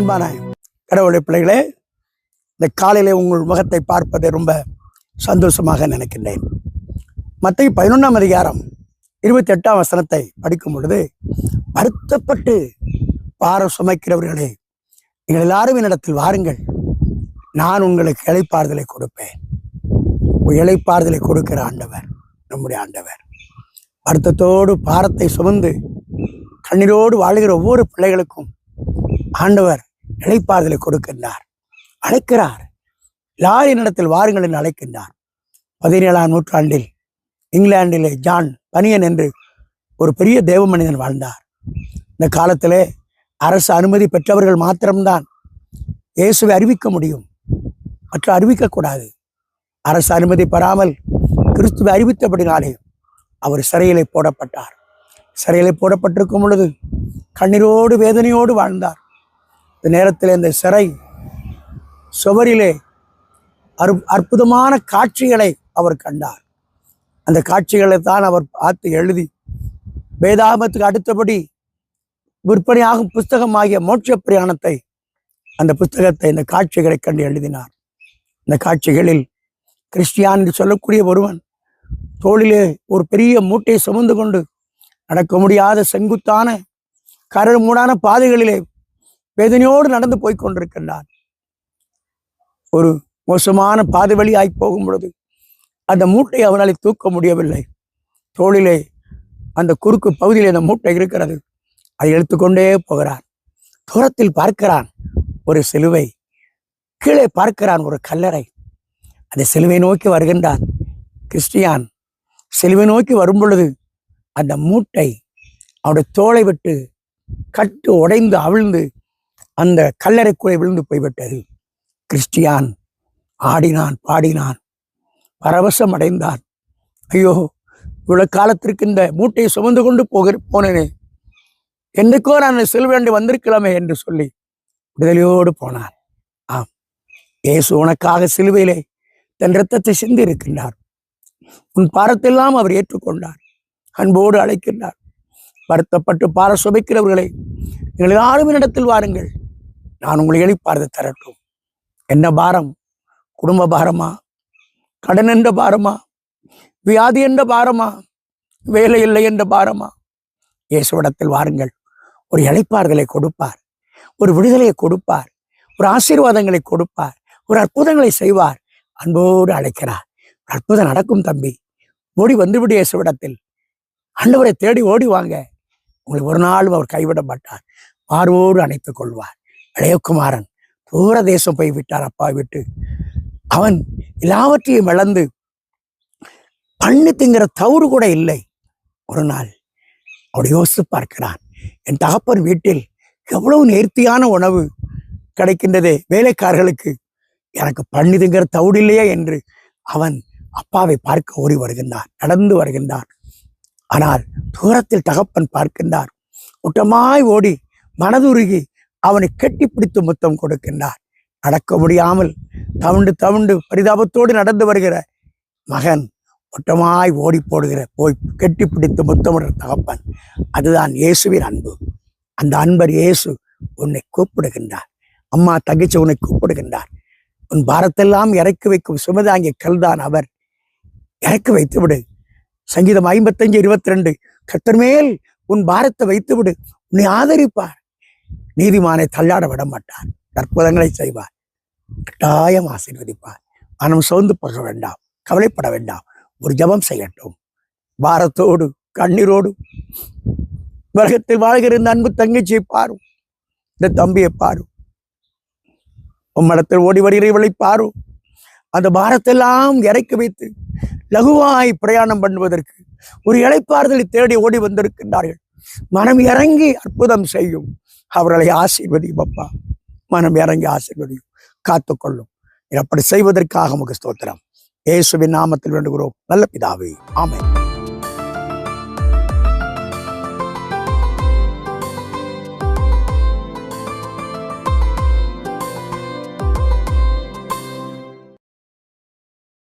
அன்பான கடவுளை பிள்ளைகளே இந்த காலையிலே உங்கள் முகத்தை பார்ப்பதை ரொம்ப சந்தோஷமாக நினைக்கின்றேன். மத்திய பதினொன்றாம் அதிகாரம் இருபத்தி எட்டாம் வசனத்தை படிக்கும் பொழுது வருத்தப்பட்டு பாரம் சுமைக்கிறவர்களே நீங்கள் எல்லாரும் என்னிடத்தில் வாருங்கள். நான் உங்களுக்கு இழைப்பாறுதலை கொடுப்பேன். இழைப்பாறுதலை கொடுக்கிற ஆண்டவர் நம்முடைய ஆண்டவர். வருத்தத்தோடு பாரத்தை சுமந்து கண்ணீரோடு வாழ்கிற ஒவ்வொரு பிள்ளைகளுக்கும் ஆண்டவர் நிலைப்பாதலை கொடுக்கின்றார். அழைக்கிறார். எல்லாரின் இடத்தில் வாருங்கள் என்று அழைக்கின்றார். பதினேழாம் நூற்றாண்டில் இங்கிலாந்திலே ஜான் பனியன் என்று ஒரு பெரிய தேவ மனிதன் வாழ்ந்தார். இந்த காலத்திலே அரசு அனுமதி பெற்றவர்கள் மாத்திரம்தான் இயேசுவை அறிவிக்க முடியும். மற்ற அறிவிக்கக்கூடாது. அரசு அனுமதி பெறாமல் கிறிஸ்துவை அறிவித்தபடினாலே அவர் சிறையிலே போடப்பட்டார். சிறையிலே போடப்பட்டிருக்கும் பொழுது கண்ணீரோடு வேதனையோடு வாழ்ந்தார். இந்த நேரத்தில் இந்த சிறை சுவரிலே அற் அற்புதமான காட்சிகளை அவர் கண்டார். அந்த காட்சிகளை தான் அவர் பார்த்து எழுதி வேதாபத்துக்கு அடுத்தபடி விற்பனையாகும் புஸ்தகமாகிய மோட்ச பிரயாணத்தை அந்த புஸ்தகத்தை இந்த காட்சிகளை கண்டு எழுதினார். இந்த காட்சிகளில் கிறிஸ்டியான் என்று சொல்லக்கூடிய ஒருவன் தோளிலே ஒரு பெரிய மூட்டையை சுமந்து கொண்டு நடக்க முடியாத செங்குத்தான கரடு மூடான பாதைகளிலே வேதனையோடு நடந்து போய் கொண்டிருக்கின்றான் ஒரு மோசமான பாதை வழியாய் போகும் பொழுது அந்த மூட்டை அவனால் தூக்க முடியவில்லை. தோளிலே அந்த குறுக்கு பகுதியில் அந்த மூட்டை இருக்கிறது. அதை எடுத்துக்கொண்டே போகிறான். தூரத்தில் பார்க்கிறான் ஒரு சிலுவை. கீழே பார்க்கிறான் ஒரு கல்லறை. அந்த சிலுவை நோக்கி வருகின்றான். கிறிஸ்டியான் சிலுவை நோக்கி வரும் பொழுது அந்த மூட்டை அவனுடைய தோலை விட்டு கட்டு உடைந்து அவிழ்ந்து அந்த கல்லறைக்குள்ளே விழுந்து போய்விட்டது. கிறிஸ்டியான் ஆடினான் பாடினான். பரவசம் அடைந்தான். ஐயோ இவ்வளவு காலத்திற்கு இந்த மூட்டையை சுமந்து கொண்டு போகிற போனேனே. என்றைக்கோ நான் செல்வேண்டி வந்திருக்கலாமே என்று சொல்லி விடுதலையோடு போனான் ஆம். இயேசு உனக்காக சிலுவையிலே தன் ரத்தத்தை சிந்தி இருக்கின்றார். உன் பாரத்தெல்லாம் அவர் ஏற்றுக்கொண்டார். அன்போடு அழைக்கின்றார். வருத்தப்பட்டு பார சுமைக்கிறவர்களை நீங்கள் யாரும் இடத்தில் வாருங்கள். நான் உங்களை எளிப்பார்த்து தரட்டும். என்ன பாரம்? குடும்ப பாரமா? கடன் என்ற பாரமா? வியாதி என்ற பாரமா? வேலை இல்லை என்ற பாரமா? இயேசுவிடத்தில் வாருங்கள். ஒரு இழைப்பார்களை கொடுப்பார். ஒரு விடுதலையை கொடுப்பார். ஒரு ஆசீர்வாதங்களை கொடுப்பார். ஒரு அற்புதங்களை செய்வார். அன்போடு அழைக்கிறார். அற்புதம் நடக்கும் தம்பி. ஓடி வந்துவிடு இயேசுவிடத்தில். ஆண்டவரை தேடி ஓடி வாங்க. உங்களை ஒரு நாளும் அவர் கைவிட மாட்டார் பார்வோடு அணைத்துக் கொள்வார். இளையகுமாரன் தூர தேசம் போய் விட்டார் அப்பா விட்டு. அவன் எல்லாவற்றையும் இழந்து பண்ணு திங்கிற தவறு கூட இல்லை. ஒரு நாள் அவனை யோசித்து பார்க்கிறான் என் தகப்பன் வீட்டில் எவ்வளவு நேர்த்தியான உணவு கிடைக்கின்றதே வேலைக்காரர்களுக்கு. எனக்கு பண்ணி திங்கிற தவிடு இல்லையே என்று அவன் அப்பாவை பார்க்க ஓடி வருகின்றான் நடந்து வருகின்றான். ஆனால் தூரத்தில் தகப்பன் பார்க்கின்றார். ஒட்டமாய் ஓடி மனதுருகி அவனை கெட்டிப்பிடித்து முத்தம் கொடுக்கின்றார் நடக்க முடியாமல் தவுண்டு தவுண்டு பரிதாபத்தோடு நடந்து வருகிற மகன் ஒட்டமாய் ஓடி போடுகிற போய் கெட்டிப்பிடித்து முத்தமிடுற தகப்பன் அதுதான் இயேசுவின் அன்பு. அந்த அன்பர் இயேசு உன்னை கூப்பிடுகின்றார். அம்மா தங்கச்சி உன்னை கூப்பிடுகின்றார். உன் பாரத்தெல்லாம் இறக்கி வைக்கும் சுமதாங்கிய கல்தான் அவர். இறக்கி வைத்து விடு சங்கீதம் ஐம்பத்தஞ்சு இருபத்தி ரெண்டு கத்தர் மேல் உன் பாரத்தை வைத்து விடு உன்னை ஆதரிப்பார். நீதிமானை தள்ளாட விட மாட்டார் அற்புதங்களை செய்வார் கட்டாயம் ஆசீர்வதிப்பார் மனம் சோர்ந்து போக வேண்டாம். கவலைப்பட வேண்டாம். ஒரு ஜெபம் செய்யட்டும். பாரத்தோடு கண்ணீரோடு. உலகத்தில் வாழ்கிற இந்த அன்பு தங்கச்சியை பாரும். இந்த தம்பியை பாரும். உம்மடத்தில் ஓடி வருகிற இவளை பாரும். அந்த பாரத்தெல்லாம் இறக்கி வைத்து லகுவாய் பிரயாணம் பண்ணுவதற்கு ஒரு இளைப்பாறுதலை தேடி ஓடி வந்திருக்கின்றார்கள். மனம் இறங்கி அற்புதம் செய்யும். அவர்களை ஆசீர்வதியும் அப்பா. மனம் இறங்கி ஆசீர்வதியும் காத்துக்கொள்ளும். அப்படி செய்வதற்காக உமக்கு ஸ்தோத்திரம். இயேசுவின் நாமத்தில் வேண்டுகிறோம். நல்ல பிதாவே. ஆமை